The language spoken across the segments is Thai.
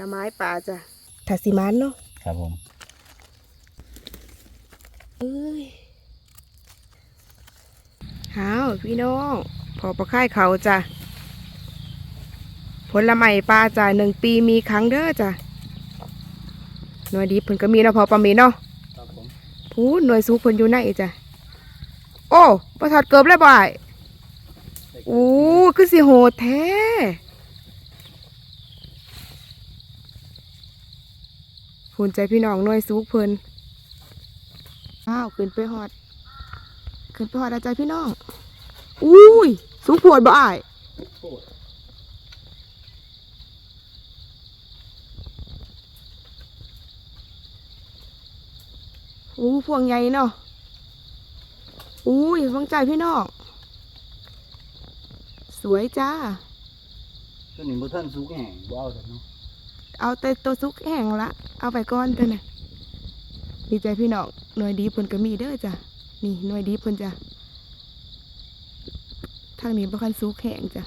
ลไม้ป่าจ้ะถัดสีมันเนาะครับผมเอ้ยหาวพี่น้องพอประค่ายเขาจ้ะผลไม้ปลาจ้ะหนึ่งปีมีครั้งเด้อจ้ะหน่วยดีเพิ่นก็มีเนาะพอประมีเนาะครับผมพูดหน่วยสูงเพิ่นอยู่ไหนจ้ะโอ้ประทัดเกือบเลยบ่ายอู้คือสิโหดแท้ ภูนใจพี่น้องหน่วยสูงเพิ่นอ้าวขึ้นไปฮอด ขึ้นไปฮอดอาจารย์พี่น้อง อุ้ยสูงโพดบ่อ้ายอู้พวงใหญ่เนาะ อุ้ยฟังใจพี่น้อง สวยจ้าตัวนี้บ่ท่านสุกแห้งบ่เอาแต่เนาะ เอาแต่ตัวซุกแห้งละ เอาไปก่อนเถอะนะดีใจพี่น้องหน่วยดีเพิ่นก็มีเด้อจ้ะ นี่หน่วยดีเพิ่นจ้ะ ทางนี้บ่คันซุกแห้งจ้ะ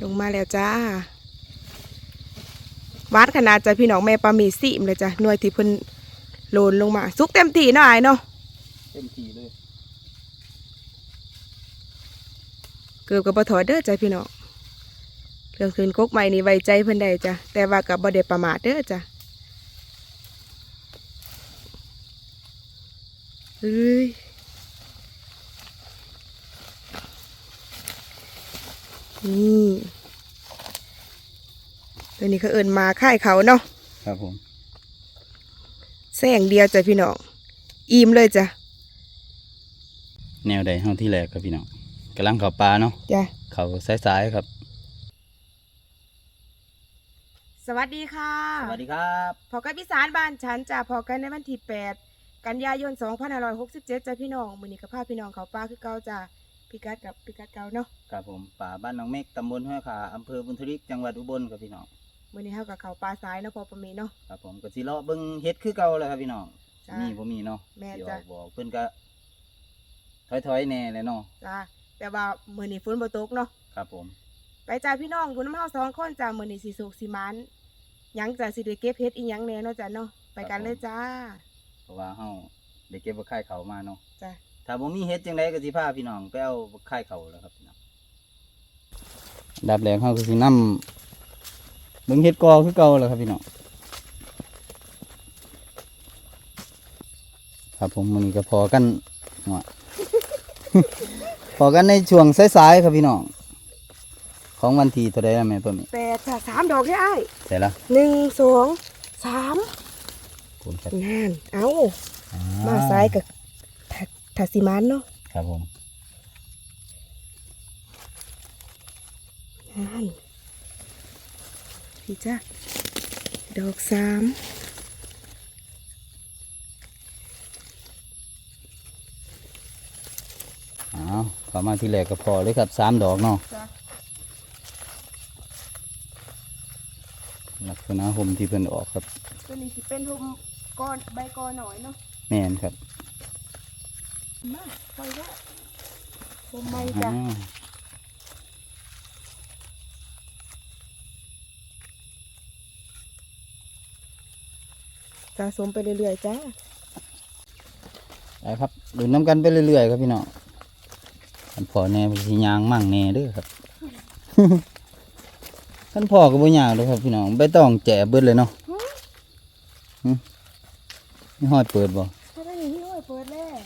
ลงมาแล้วจ้าวัดขนาดจ้ะพี่น้องแม่ปลาหมีสิมเลยจ้ะ หน่วยที่เพิ่นโลนลงมาซุกเต็มที่เนาะอ้ายเนาะ เต็มที่เลย เกือบกับปถอดเด้อจ้ะพี่น้อง เครื่องคืนกกใหม่นี่ไว้ใจเพิ่นได้จ้ะแต่ว่ากับบ่ได้ประมาทเด้อจ้ะเฮ้ยนี่ตัวนี้เขาเอินมาค่ายเขาเนาะครับผมแสงเดียวจ้ะพี่น้องอิ่มเลยจ้ะแนวใดเฮาที่แรกครับพี่น้องกำลังเข้าปลาเนาะจ้ะเข้าสายๆครับ ส วัสดีค่ะสวัสดีครับพอกันพิสารบ้านฉันจะพอกันในวันที่8กันยายน2567จ้ะพี่น้องมื้อนี้ก็พาพี่น้องเขาป้าคือเก่าจ้ะพิกัดกับพิกัดเก่าเนาะครับผมป่าบ้านหนองเมฆตำบลห้วยขาอำเภอบุญทริกจังหวัดอุบลครับพี่น้องมื้อนี้เฮากับเขาป้าซ้ายเนาะพอประมีเนาะครับผมก็สิเลาะเบิ่งเฮ็ดคือเก่าแหล้วครับพี่น้องจ้ะมีบ่มีเนาะแม่นสิจ้ะออกบอกเพิ่นก็ถอยๆแน่เลยเนาะจ้ะแต่ว่ามื้อนี้ฝนบ่ตกเนาะครับผมไปจ้าพี่น้องคุณน้ำเฮาสองคนจ้ะมื้อนี้สิสุกสิมัน หยังจ้ะสิได้เก็บเฮ็ดอีหยังแหน่เนาะจ้ะเนาะไปกันเลยจ้า เพราะว่าเฮาได้เก็บบักไข่เขามาเนาะจ้ะ ถ้าบ่มีเฮ็ดจังไดก็สิพาพี่น้องไปเอาบักไข่เขาแล้วครับพี่น้องดับแรกเฮาก็สินำเบิ่งเฮ็ดกอคือเก่าแล้วครับพี่น้องครับผมมื้อนี้ก็พอกันหัวพอกันในช่วงสายๆครับพี่น้อง ของวันที่เท่าใดแล้วแม่เพิ่นนี่แปดจ้ะสามดอกได้อ้ายใช่ละหนึ่งสองสามผมครับนั่นเอ้าอ่มาซ้ายกับถัดถัดสิมันเนาะครับผมนั่นพี่จ้าดอกสามอ้าวเข้ามาที่แรกก็พอเลยครับสามดอกเนาะ จ้ะ ลักษ ณะห่มที่เพิ่นออกครับตัวนี้สิเป็นทุมก้อนใบกอหน่อยเนาะแม่นครับมาปล่อยว่าผมไม่จ้ะอ่าสะสมไปเรื่อยๆจ้าได้ครับดูน้ำกันไปเรื่อยๆครับพี่น้องคันพ่อแน่เป็นสิยางมั่งแน่เด้อครับ คันพ่อก็บ่ยากเลยครับพี่น้องใบตองแจเบิดเลยเนาะหึนี่ฮอดเปิดบ่ถ้าได้อย่างนี้โอ้ยเปิดแล้ว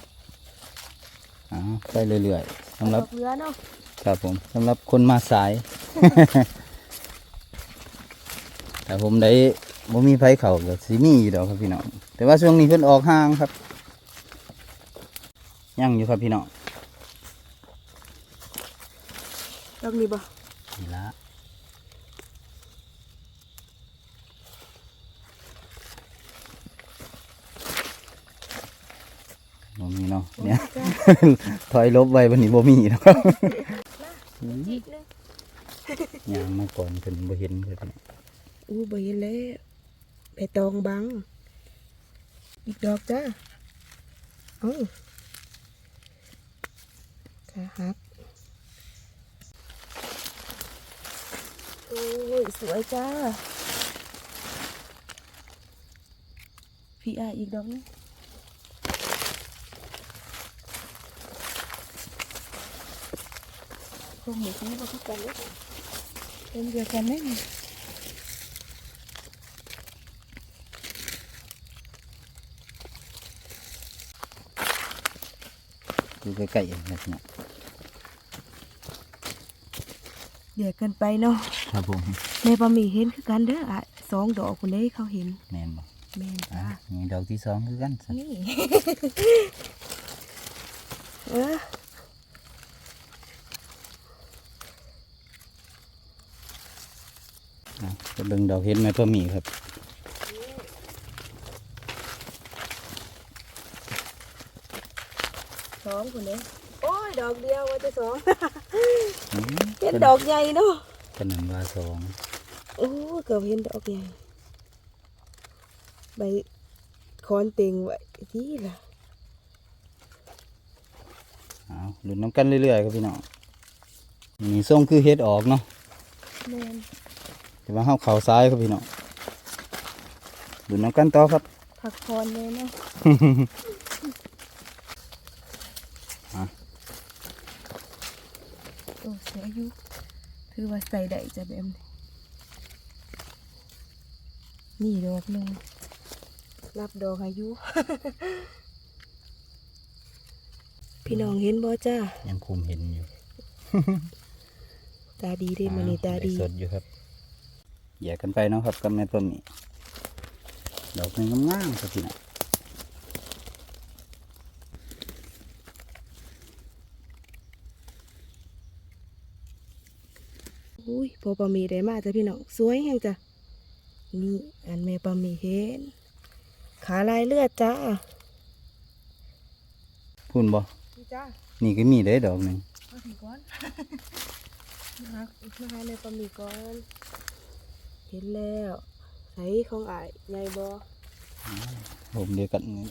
อ้าวไปเรื่อยๆสำหรับดอกเรือเนาะครับผมสำหรับคนมาสาย แต่ผมได้บ่มีไผเข้าก็สิมีอยู่ดอกครับพี่น้องแต่ว่าช่วงนี้เพิ่นออกห่างครับยังอยู่ครับพี่น้องดอกนี้บ่นี่ละ บ่มีเนาะเนี่ยจ้าถอยลบไว้วันนี้บ่มีเนาะครับจิกเลยยางมาก่อนเพิ่นบ่เห็นครับพี่น้องอู้ใบเห็นแล้วใบตองบัง อีกดอกจ้าเอ้าขาหักโอ้ยสวยจ้าพี่อาอีกดอกนึง พวกหมูที่มาคุกกันเลยเป็นเดียวกันไหมดูใกล้ๆนะครับพี่น้องเดี๋ยวกันไปเนาะครับผมในบะหมี่เห็นคือกันเด้ออะสองดอกคนนี้เขาเห็นแม่นบ่แม่นอะจ้ามีดอกที่สองคือกันสันี่เออ อะก็เบิ่งดอกเห็ดไหมพ่อหมีครับสองคนนี้โอ้ยดอกเดียวว่าจะสองอืมเห็นดอกใหญ่เนาะเป็นหนึ่งว่าสองโอ้ยเกือบเห็นดอกใหญ่ใบคอนเต็งไว้ที่ล่ะเอาลุ้นน้ำกันเรื่อยๆครับพี่น้องนี่ส่งคือเห็ดออกเนาะ แม่นแต่ว่าเฮาเข่าซ้ายครับพี่น้องลุ้นน้ำกันต่อครับผักพรเลยเนาะอะโอ้เสียอยู่ถือว่าใส่ได้จะแบบนี้นี่ดอกหนึ่งรับดอกอายุ พี่น้องเห็นบ่จ้ายังคุมเห็นอยู่ ตาดีได้มันนี่ตาดี สดอยู่ครับ แยกกันไปเนาะครับกับแม่ต้นนี้ดอกหนึงงามๆครับพี่น้องอุ้ยพอปลาหมีได้มาจ้ะพี่น้องสวยแฮงจ้ะนี่อันแม่ปลาหมีเห็น ขาลายเลือดจ้าพูนบ่จ้านี่ก็มีได้ดอกหนึ่งมาถึงก่อนมาหามาหาแม่ปลาหมีก่อน เห็นแล้วใส่ของอายใหญ่บ่ผมเดียวกันนี่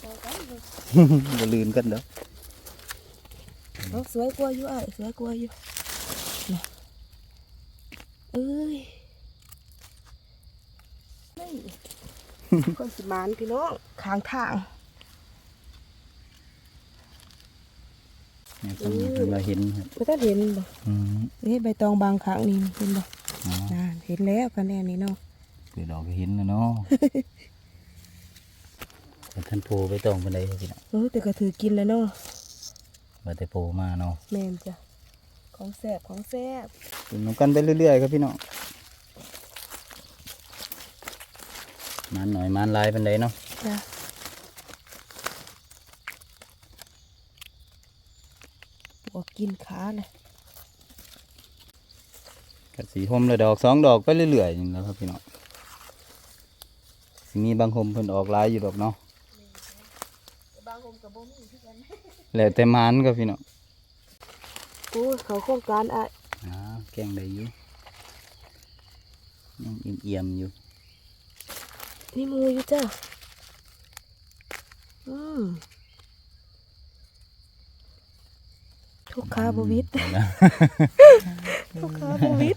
เอากันเถอะบ่ลืนกันเด้อเอาสวยกว่าอยู่อายสวยกว่าอยู่น่ะเอ้ยนี่คนสิมานพี่น้องข้างทางแม่ต้นนี้เพิ่นว่าเห็นครับไม่ต้องเห็นบ่อืมนี่ใบตองบางครั้งนี่เห็นบ่อ๋อน่าเห็นแล้วคะแนนนี่เนาะเกิดดอกก็เห็นแล้วเนาะแต่ท่านโพไปตองบันไดครับพี่น้องเออแต่ก็ถือกินแล้วเนาะว่าแต่โพมาเนาะแม่นจ้ะของแซ่บของแซ่บกินน้ำกันไปเรื่อยๆครับพี่น้องมันหน่อยมันหลายบันไดเนาะจ้ะบอกกินขาเลย กัดสีหมเลยดอกสองดอกไปเรื่อยๆอย่างนี้แหล้วครับพี่น้องสิมีบางคมเพิ่นออกหลายอยู่ดอกเนาะบางคมกับบ่มีคือกันแล้วแต่มันครับพี่น้องโอ้ยเขาโครงการอะอ่าแกงได้อยู่ยังเอี่ยมๆอยู่นี่มูอยู่จ้ะอืม ทุกขาบวิดอืมนะทุกขาบวิด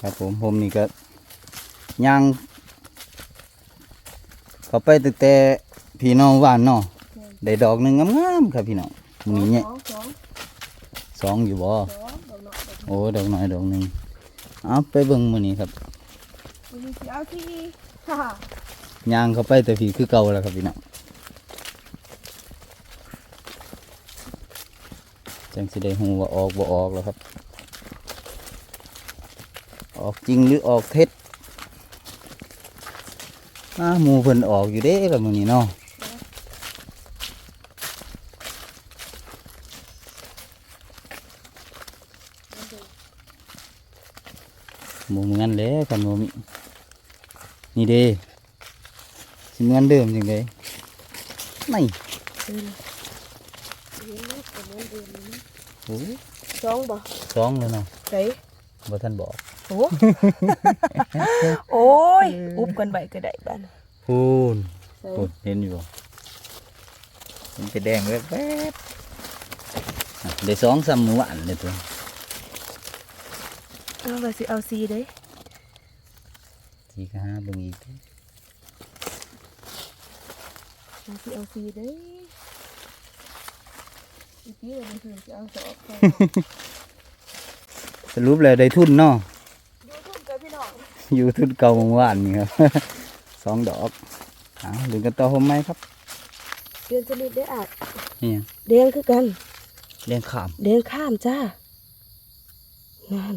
ครับผมผมนี่ก็ย่างเขาไปตั้งแต่พี่น้องหวานเนาะได้ดอกหนึ่งงามๆครับพี่น้องมือนี้เนี่ยสองสองสองอยู่บ่สองดอกเนาะโอ้ดอกน้อยดอกหนึ่งเอาไปเบิ่งมือนี้ครับมันมีสีเอาที่ฮ่าย่างเขาไปแต่พี่คือเก่าแล้วครับพี่น้อง จังสิได้หูว่าออกบ่ออกแล้วครับ ออกจริงหรือออกเท็จอ้าหมูเพิ่นออกอยู่เด้กับมือนี้เนาะหมูเหมือนกันเลยกันหมูมินี่เด้สิเหมือนเดิมจริงเลยไม่ สองบ่สองเลยเนาะใส่บ่ท่านบอกโอ้โอ้ยอุบกันไปก็ได้บ้านพูนใส่พูนเห็นอยู่บ่มันจะแดงแวบแวบอะได้สองซ้ำหมูหวานเลยตัวเอาว่าสิเอาสีเด้สีก็หาเบิ่งอีกเด้อว่าสิเอาสีเด้อีกทีเราไปถึงจะเอา สอบเข้าสรุปแล้วได้ทุนเนาะดูทุ่มกับพี่น้องอยู่ทุนเก่าเมื่อวานนี่ครับสองดอกอ่าดึงกันต่อผมไหมครับเดือนชนิดได้อาจนี่หยังแดงคือกันเลี้ยงขามแดงข้ามจ้านั่น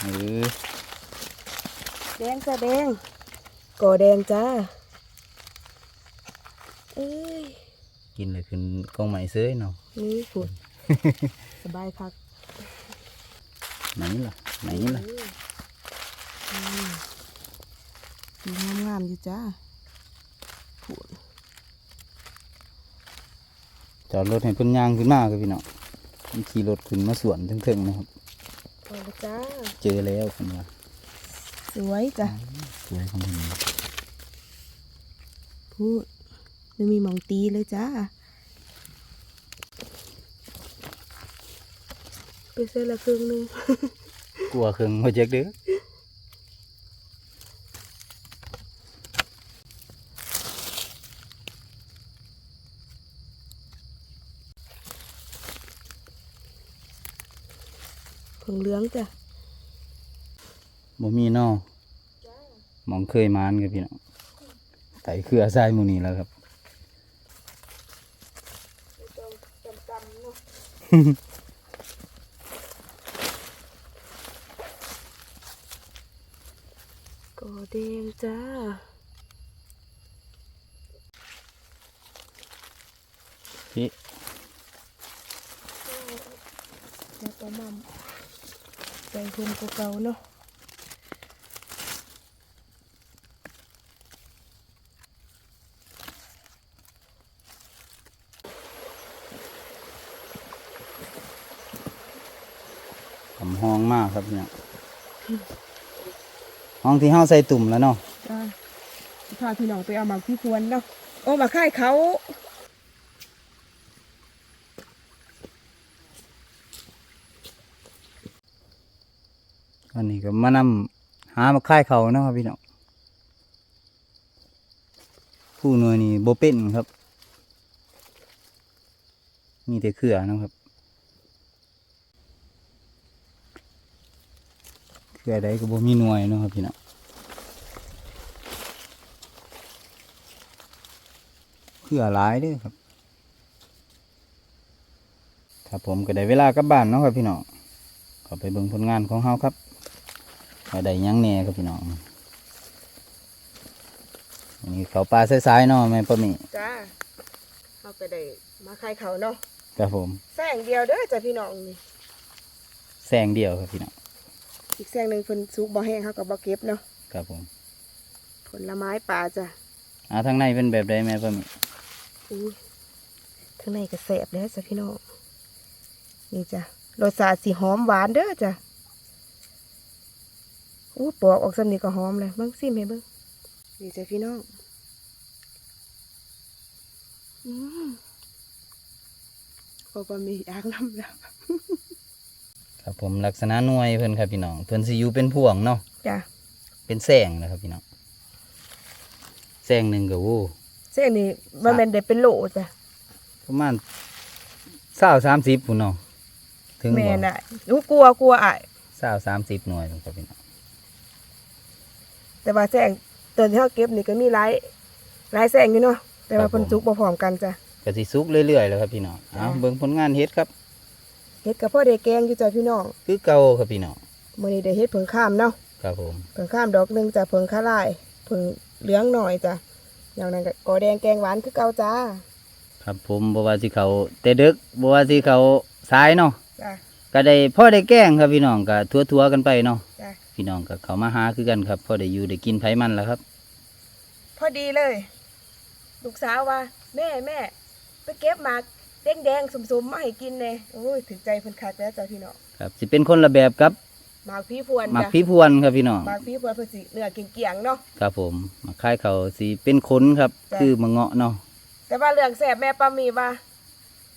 เออแดงจ้าแดงก่อแดงจ้า เอ้ยกินเลยขึ้นกองใหม่เซ้ยเนาะนี่ฝุ่นสบายคักไหนล่ะไหนล่ะอืมสีงามๆอยู่จ้าฝุ่นจอดรถให้เพิ่นย่างขึ้นมาครับพี่น้องมันขี่รถขึ้นมาสวนถึงๆนะครับพอแล้วจ้าเจอแล้วคุณว่าสวยจ้ะสวยของมันพูด ไม่มีหมองตีเลยจ้าไปเส้นละครึ่งหนึงกลัวเครื่องหัวเจ๊กเด้อผงเหลืองจ้ะบ่มีเนอมองเคยมานครับพี่น้องไต่เครือทรายหมูนี่แล้วครับ ก่อแดงจ้าพี่แล้วก็มั่มใจคนเก่าๆเนาะ ทำห้องมากครับพี่น้องห้องที่เฮาใส่ตุ่มแล้วเนาะจ้าพาพี่น้องไปเอามาพี่ควรเนาะโอ้มาค่ายเขาอันนี้ก็มานำหามาค่ายเขาเนาะครับพี่น้องผู้หน่วยนี่โบเป็นครับ มีแต่เครือเนาะครับ เครือใดก็บ่มีหน่วยเนาะครับพี่น้องเครือหลายเด้วยครับครับผมก็ได้เวลากลับบ้านเนาะครับพี่น้องขอไปเบิ่งผลงานของเฮาครับว่าได้หยังแหน่ครับพี่น้องอันนี้เขาปลาสายๆเนาะแม่ป้าหมีจ้าเขาก็ได้มาค่ายเขาเนาะครับผมแสงเดียวเด้อจ้ะพี่น้องนี่แซงเดียวครับพี่น้อง อีกแสงหนึ่งเพิ่นซุกบ่แห้งเขาก็บ่เก็บเนาะครับผมผลไม้ป่าจ้ะอ่าทางในเป็นแบบใดแม่ป้าหมีอุ้ยข้างในก็แสบแล้วจ้ะพี่น้องนี่จ้ะรสชาติสีหอมหวานเด้อจ้ะอู้ปอกออกสำนีก็หอมเลยเบิ่งซิมให้เบิ่งนี่จ้ะพี่น้องอืมพอก็มีอ่างน้ำแล้ว ครับผมลักษณะหน่วยเพิ่นครับพี่น้อง เพิ่นสิอยู่เป็นพ่วงเนาะจ้ะเป็นแซงนะครับพี่น้องแซงหนึ่งก็โอ้เส้นนี้มันเป็นเด็ดเป็นโหลจ้ะประมาณเศร้าสามสิบพุ่นเนาะถึงแม่บ่น่ะอู้กลัวกลัวอะเศร้าสามสิบหน่วยครับพี่น้องแต่ว่าแสงตัวที่เขาเก็บนี่ก็มีหลายหลายแสงอยู่เนาะแต่ว่าเพิ่นจุกบ่พร้อมกันจ้ะก็สิสุกเรื่อยๆแล้วครับพี่น้องเอาจ้ะเบิ่งผลงานเฮ็ดครับ เฮ็ดกับพ่อได้แกงอยู่จ้ะพี่น้องคือเก่าครับพี่น้องมื้อนี้ได้เฮ็ดเผิงข้ามเนาะครับผมเผิงข้ามดอกหนึงจ้ะเผิงข้าลายเผิงเหลืองหน่อยจ้ะอย่างนั้นก็กอแดงแกงหวานคือเก่าจ้า ครับผมบ่ว่าสิเขาแต่ดึกบ่ว่าสิเขาสายเนาะจ้ะ ก็ได้พ่อได้แกล้งครับพี่น้องก็ทั่วๆกันไปเนาะจ้ะ พี่น้องก็เขามาหาคือกันครับพ่อได้อยู่ได้กินไผมันแล้วครับ พอดีเลย ลูกสาวว่า แม่แม่ไปเก็บหมาก แดงๆสมๆมาให้กินแน่โอ้ยถึงใจเพิ่นคักแล้วจ้ะพี่น้องครับสิเป็นคนละแบบกับหมากพี่พวนหมักจ้ะพี่พวนครับพี่น้องหมากพี่พวนเพิ่นสิเนื้อเกี่ยงๆเนาะ ครับผมหมักคายเขาสิเป็นขนครับ จ้ะ คือมะเงาะเนาะแต่ว่าเรื่องแสบแม่ปามีว่า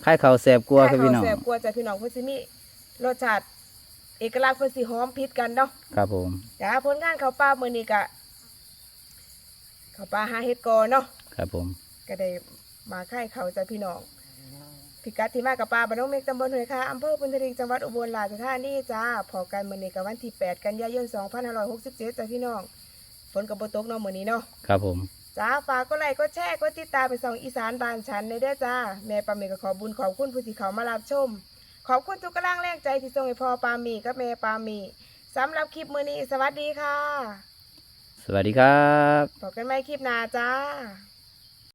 คายเขาแสบกลัวาครับพี่น้องแสบกลัวจ้ะพี่น้องเพิ่นสิมีรสชาติเอกลักษณ์เพิ่นสิหอมพิษกันเนาะ ครับผมจ้าผลงานเขาวป่ามื้อนี้ก็เขาวป่าหาเฮ็ดกอเนาะครับผมก็ได้มาค่ายเขาจ้าพี่น้อง พิกัดที่มากับป่าบ้านน้องเมฆตำบลห้วยคาอำเภอพุนทริงจังหวัดอุบลราชธานีจ้าพอกันมื้อนี้ก็วันที่ 8 กันยายน 2567จ้าพี่น้องฝนก็บ่ตกเนาะมื้อนี้เนาะครับผมจ้าฝากก็ไลค์ก็แชร์ก็ติดตามไปส่องอีสานบ้านฉันในเด้อจ้าแม่ปามีก็ขอบุญขอบคุณผู้ที่เขามารับชม ขอบคุณทุกกำลังแรงใจที่ส่งให้พ่อปามีกับแม่ปามีสำหรับคลิปมือนี้สวัสดีค่ะ สวัสดีครับพบกันใหม่คลิปหน้าจ้า